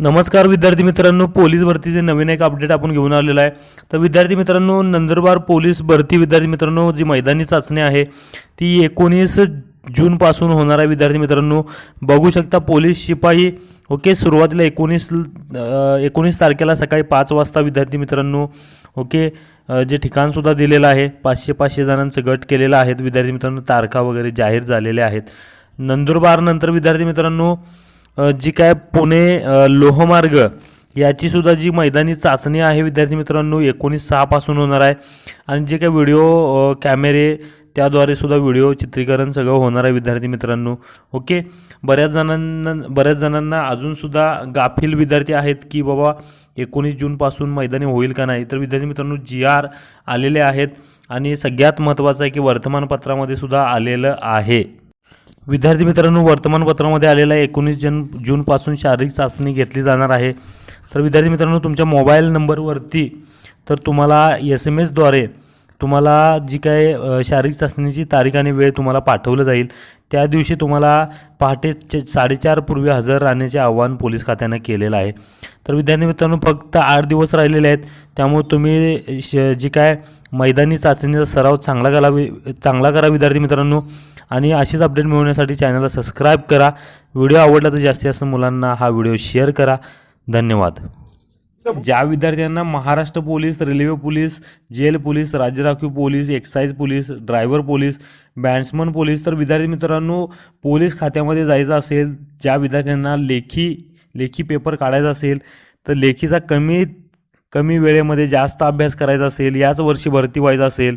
नमस्कार विद्यार्थी मित्रांनो पोलीस भरतीचे नवीन एक अपडेट आपण घेऊन आलेलं आहे. तर विद्यार्थी मित्रांनो नंदुरबार पोलीस भरती विद्यार्थी मित्रांनो जी मैदानी चाचणी आहे ती एकोणीस जूनपासून होणार आहे विद्यार्थी मित्रांनो. बघू शकता पोलीस शिपाई ओके सुरुवातीला एकोणीस एकोणीस तारखेला सकाळी पाच वाजता विद्यार्थी मित्रांनो ओके जे ठिकाणसुद्धा दिलेलं आहे पाचशे पाचशे जणांचं गट केलेलं आहेत विद्यार्थी मित्रांनो तारखा वगैरे जाहीर झालेल्या आहेत. नंदुरबारनंतर विद्यार्थी मित्रांनो जी काय पुणे लोहमार्ग याची सुद्धा जी मैदानी चाचणी आहे विद्यार्थी मित्रांनो एकोणीस सहापासून होणार आहे. आणि जे काही व्हिडिओ कॅमेरे त्याद्वारे सुद्धा व्हिडिओ चित्रीकरण सगळं होणार आहे विद्यार्थी मित्रांनो. ओके? बऱ्याच जणांना बऱ्याच जणांना अजूनसुद्धा गाफील विद्यार्थी आहेत की बाबा एकोणीस जूनपासून मैदानी होईल का नाही? तर विद्यार्थी मित्रांनो जी आर आलेले आहेत आणि सगळ्यात महत्त्वाचं आहे की वर्तमानपत्रामध्ये सुद्धा आलेलं आहे. विद्यार्थी मित्रांनो वर्तमानपत्रामध्ये आलेला एकोणीस जन जूनपासून शारीरिक चाचणी घेतली जाणार आहे. तर विद्यार्थी मित्रांनो तुमच्या मोबाईल नंबरवरती तर तुम्हाला एस एम एसद्वारे तुम्हाला जी काय शारीरिक चाचणीची तारीख आणि वेळ तुम्हाला पाठवलं जाईल त्या दिवशी तुम्हाला पहाटे साडेचार पूर्वी हजर राहण्याचे आवाहन पोलीस खात्यानं केलेलं आहे. तर विद्यार्थी मित्रांनो फक्त आठ दिवस राहिलेले आहेत त्यामुळे तुम्ही श जी काय मैदानी चाचणीचा सराव चांगला करा वि- चांगला करा विद्यार्थी मित्रांनो. आणि अशीच अपडेट मिळवण्यासाठी चॅनलला सबस्क्राईब करा. व्हिडिओ आवडला तर जास्तीत जास्त मुलांना हा व्हिडिओ शेअर करा. धन्यवाद. ज्या विद्यार्थ्यांना Maharashtra police railway police jail police राज्य राखीव police excise police driver police batsman police तर विद्यार्थी मित्रांनो पोलीस खात्यामध्ये जायचं असेल ज्या विद्यार्थ्यांना लेखी लेखी पेपर काढायचा असेल तर लेखीचा कमी कमी वेळेमध्ये जास्त अभ्यास करायचा असेल याच वर्षी भरती व्हायचा असेल